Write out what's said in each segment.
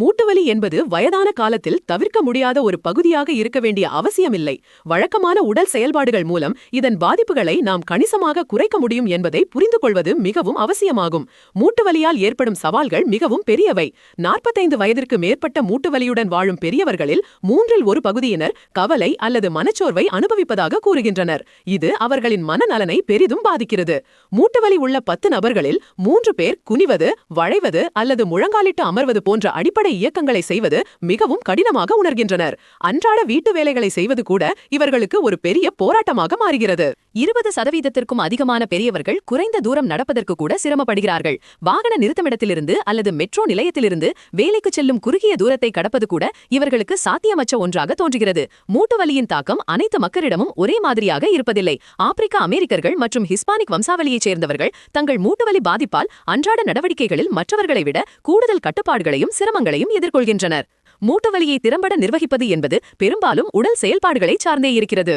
மூட்டுவலி என்பது வயதான காலத்தில் தவிர்க்க முடியாத ஒரு பகுதியாக இருக்க வேண்டிய அவசியமில்லை. வழக்கமான உடல் செயல்பாடுகள் மூலம் இதன் பாதிப்புகளை நாம் கணிசமாக குறைக்க முடியும் என்பதை புரிந்து கொள்வது மிகவும் அவசியமாகும். மூட்டுவலியால் ஏற்படும் சவால்கள் மிகவும் பெரியவை. நாற்பத்தைந்து வயதிற்கு மேற்பட்ட மூட்டுவலியுடன் வாழும் பெரியவர்களில் மூன்றில் ஒரு பகுதியினர் கவலை அல்லது மனச்சோர்வை அனுபவிப்பதாக கூறுகின்றனர். இது அவர்களின் மனநலனை பெரிதும் பாதிக்கிறது. மூட்டுவலி உள்ள பத்து நபர்களில் மூன்று பேர் குனிவது வளைவது அல்லது முழங்காலிட்டு அமர்வது போன்ற அடிப்படை இயக்கங்களை செய்வது மிகவும் கடினமாக உணர்கின்றனர். அன்றாட வீட்டு வேலைகளை செய்வது கூட இவர்களுக்கு ஒரு பெரிய போராட்டமாக மாறுகிறது. இருபது சதவீதத்திற்கும் அதிகமான பெரியவர்கள் குறைந்த தூரம் நடப்பதற்கு கூட சிரமப்படுகிறார்கள். வாகன நிறுத்தமிடத்திலிருந்து அல்லது மெட்ரோ நிலையத்திலிருந்து வேலைக்கு செல்லும் குறுகிய தூரத்தை கடப்பது கூட இவர்களுக்கு சாத்தியமற்ற ஒன்றாக தோன்றுகிறது. மூட்டு வலியின் தாக்கம் அனைத்து மக்களிடமும் ஒரே மாதிரியாக இருப்பதில்லை. ஆப்பிரிக்க அமெரிக்கர்கள் மற்றும் ஹிஸ்பானிக் வம்சாவளியைச் சேர்ந்தவர்கள் தங்கள் மூட்டுவலி பாதிப்பால் அன்றாட நடவடிக்கைகளில் மற்றவர்களை விட கூடுதல் கட்டுப்பாடுகளையும் சிரமங்களையும் எதிர்கொள்கின்றனர். மூட்டுவலியை திறம்பட நிர்வகிப்பது என்பது பெரும்பாலும் உடல் செயல்பாடுகளை சார்ந்தே இருக்கிறது.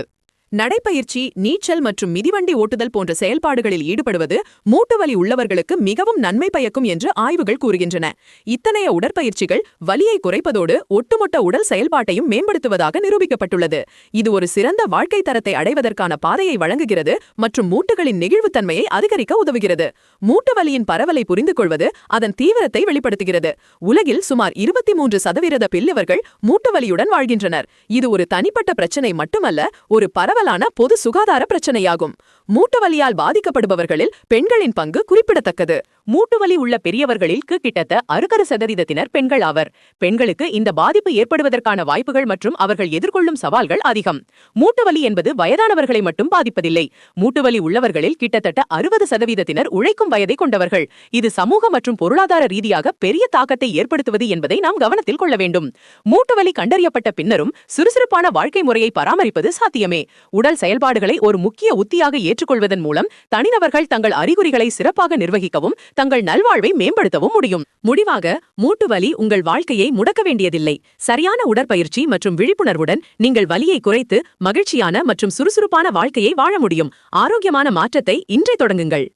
நடைப்பயிற்சி நீச்சல் மற்றும் மிதிவண்டி ஓட்டுதல் போன்ற செயல்பாடுகளில் ஈடுபடுவது மூட்டுவலி உள்ளவர்களுக்கு மிகவும் நன்மை பயக்கும் என்று ஆய்வுகள் கூறுகின்றன. இத்தனைய உடற்பயிற்சிகள் வலியை குறைப்பதோடு ஒட்டுமொத்த உடல் செயல்பாட்டையும் மேம்படுத்துவதாக நிரூபிக்கப்பட்டுள்ளது. இது ஒரு சிறந்த வாழ்க்கை தரத்தை அடைவதற்கான பாதையை வழங்குகிறது மற்றும் மூட்டுகளின் நெகிழ்வுத்தன்மையை அதிகரிக்க உதவுகிறது. மூட்டு வலியின் பரவலை புரிந்து கொள்வது அதன் தீவிரத்தை வெளிப்படுத்துகிறது. உலகில் சுமார் இருபத்தி மூன்று சதவீத பில்லவர்கள் மூட்டுவலியுடன் வாழ்கின்றனர். இது ஒரு தனிப்பட்ட பிரச்சனை மட்டுமல்ல ஒரு பரவலான பொது சுகாதார பிரச்சனையாகும். மூட்டு வலியால் பாதிக்கப்படுபவர்களில் பெண்களின் பங்கு குறிப்பிடத்தக்கது. மூட்டுவலி உள்ள பெரியவர்களில் கிட்டத்த அறுக்கரு சதவீதத்தினர் பெண்கள் ஆவர். பெண்களுக்கு இந்த பாதிப்பு ஏற்படுவதற்கான வாய்ப்புகள் மற்றும் அவர்கள் எதிர்கொள்ளும் சவால்கள் அதிகம். மூட்டுவலி என்பது வயதானவர்களை மட்டும் பாதிப்பதில்லை. மூட்டுவலி உள்ளவர்களில் கிட்டத்தட்ட அறுபது சதவீதத்தினர் உழைக்கும் வயதை கொண்டவர்கள். இது சமூக மற்றும் பொருளாதார ரீதியாக பெரிய தாக்கத்தை ஏற்படுத்துவது என்பதை நாம் கவனத்தில் கொள்ள வேண்டும். மூட்டுவலி கண்டறியப்பட்ட பின்னரும் சுறுசுறுப்பான வாழ்க்கை முறையை பராமரிப்பது சாத்தியமே. உடல் செயல்பாடுகளை ஒரு முக்கிய உத்தியாக ஏற்று ஏற்றுக்கொள்வதன் மூலம் தனிநபர்கள் தங்கள் அறிகுறிகளை சிறப்பாக நிர்வகிக்கவும் தங்கள் நல்வாழ்வை மேம்படுத்தவும் முடியும். முடிவாக மூட்டு வலி உங்கள் வாழ்க்கையை முடக்க வேண்டியதில்லை. சரியான உடற்பயிற்சி மற்றும் விழிப்புணர்வுடன் நீங்கள் வலியை குறைத்து மகிழ்ச்சியான மற்றும் சுறுசுறுப்பான வாழ்க்கையை வாழ முடியும். ஆரோக்கியமான மாற்றத்தை இன்றே தொடங்குங்கள்.